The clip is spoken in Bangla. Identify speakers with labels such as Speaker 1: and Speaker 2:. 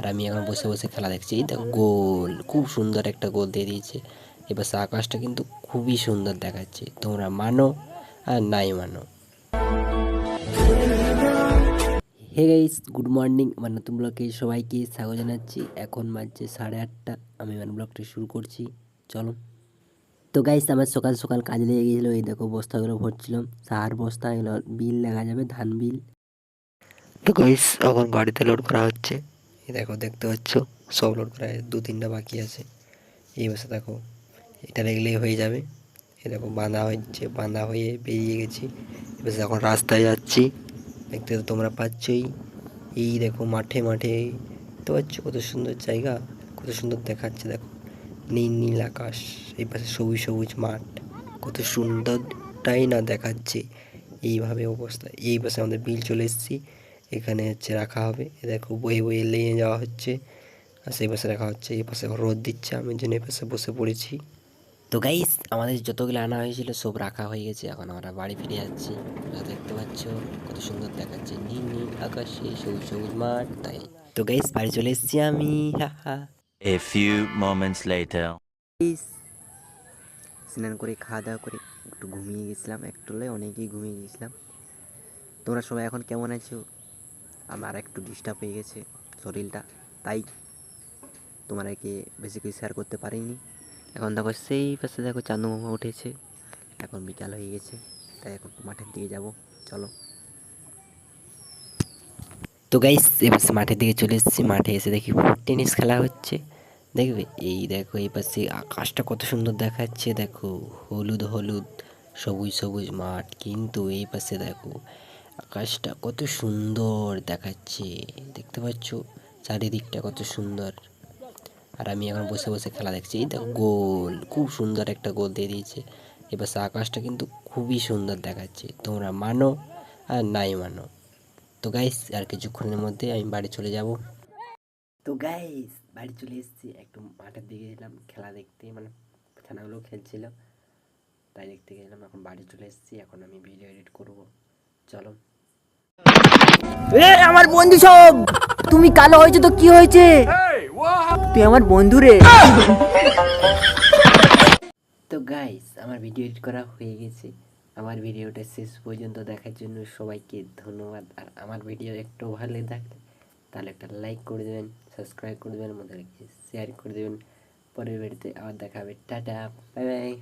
Speaker 1: আর আমি এখন বসে বসে খেলা দেখছি। এই দেখো, গোল, খুব সুন্দর একটা গোল দিয়ে দিয়েছে। এবার আকাশটা কিন্তু খুবই সুন্দর দেখাচ্ছে। তোমরা মানো আর নাই মানো। হে গাইস গুড মর্নিং আমার নতুন ব্লগে সবাইকে স্বাগত জানাচ্ছি। এখন বাজছে সাড়ে আটটা। আমি মানে ব্লগটা শুরু করছি। চলো। তো গাইস আমার সকাল সকাল কাজে লেগে গিয়েছিল এই দেখো, বস্তাগুলো ভরছিলাম। সার বস্তা, এগুলো বিল দেখা যাবে, ধান বিল। তো গাইস এখন গাড়িতে লোড করা হচ্ছে। দেখো দেখতে পাচ্ছ? সব লোড করা দু তিনটা বাকি আছে। এই বসে দেখো। এটা দেখলেই হয়ে যাবে। এই দেখো, বাঁধা হচ্ছে, বাঁধা হয়ে বেরিয়ে গেছি। এবার এখন রাস্তায় যাচ্ছি। দেখতে তো তোমরা পাচ্ছই। এই দেখো, মাঠে মাঠে। দেখতে পাচ্ছ কত সুন্দর জায়গা? কত সুন্দর দেখাচ্ছে দেখো। নীল নীল আকাশ। এই পাশে সবুজ সবুজ মাঠ। কত সুন্দরটাই না দেখাচ্ছে। এইভাবে অবস্থা। এই পাশে আমাদের বিল চলে এসেছি। এখানে হচ্ছে রাখা হবে। এ দেখো বয়ে বয়ে নিয়ে যাওয়া হচ্ছে। আর সেই পাশে রাখা হচ্ছে এই পাশে এখন রোদ দিচ্ছে। আমি জন্য এই পাশে বসে পড়েছি। তো গাইস আমাদের যতগুলো আনা হয়েছিল সব রাখা হয়ে গেছে। এখন আমরা বাড়ি ফিরে যাচ্ছি। দেখতে পাচ্ছ কত সুন্দর দেখাচ্ছে। নীল নীল আকাশে সবুজ সবুজ মাঠ তাই। তো গাইস বাড়ি চলে এসেছি আমি। হা হা।
Speaker 2: A few moments later.
Speaker 3: স্নান করে খাওয়া দাওয়া করে একটু ঘুমিয়ে গেছিলাম। একটু অনেকেই ঘুমিয়ে গেছিলাম। তোমরা সবাই এখন কেমন আছো? আমার একটু ডিস্টার্ব হয়ে গেছে শরীরটা, তাই তোমাদেরকে বেশি কিছু শেয়ার করতে পারিনি। এখন দেখো সেই পাশে দেখো চান্দু মামা উঠেছে, এখন বিকাল হয়ে গেছে, তাই এখন মাঠের দিকে যাব, চলো।
Speaker 1: তো গাইস এবার মাঠের দিকে চলে এসেছি, মাঠে এসে দেখি ফুট টেনিস খেলা হচ্ছে। দেখবে? এই দেখো, এই পাশে আকাশটা কত সুন্দর দেখাচ্ছে, দেখো, হলুদ হলুদ, সবুজ সবুজ মাঠ, কিন্তু এই পাশে দেখো আকাশটা কত সুন্দর দেখাচ্ছে। দেখতে পাচ্ছ? চারিদিকটা কত সুন্দর। আর আমি এখন বসে বসে খেলা দেখছি। এই দেখো গোল, খুব সুন্দর একটা গোল দিয়ে দিয়েছে। এবার আকাশটা কিন্তু খুবই সুন্দর দেখাচ্ছে। তোমরা মানো আর নাই মানো। তো গাইস আর কিছুক্ষণের মধ্যে আমি বাড়ি চলে যাব। তো গাইস বাড়ি চলে এসেছি। একটু মাঠের দিকে গেলাম খেলা দেখতে। মানে ছানাগুলো খেলছিল। তাই দেখতে গেলাম। এখন বাড়ি চলে এসেছি। এখন আমি ভিডিও এডিট করব। চলো।
Speaker 3: এ আমার বন্ধু সব। তুমি কালো হয়েছে তো কি হয়েছে? তুই আমার বন্ধু রে।
Speaker 1: তো গাইস আমার ভিডিও এডিট করা হয়ে গেছে। আমার ভিডিওটা শেষ পর্যন্ত দেখার জন্য সবাইকে ধন্যবাদ। আর আমার ভিডিও একটু ভালো লেগে থাকলে তাহলে একটা লাইক করে দেবেন সাবস্ক্রাইব করে দেবেন আমাদেরকে শেয়ার করে দেবেন। পরের ভিডিওতে আবার দেখা হবে টাটা বাই বাই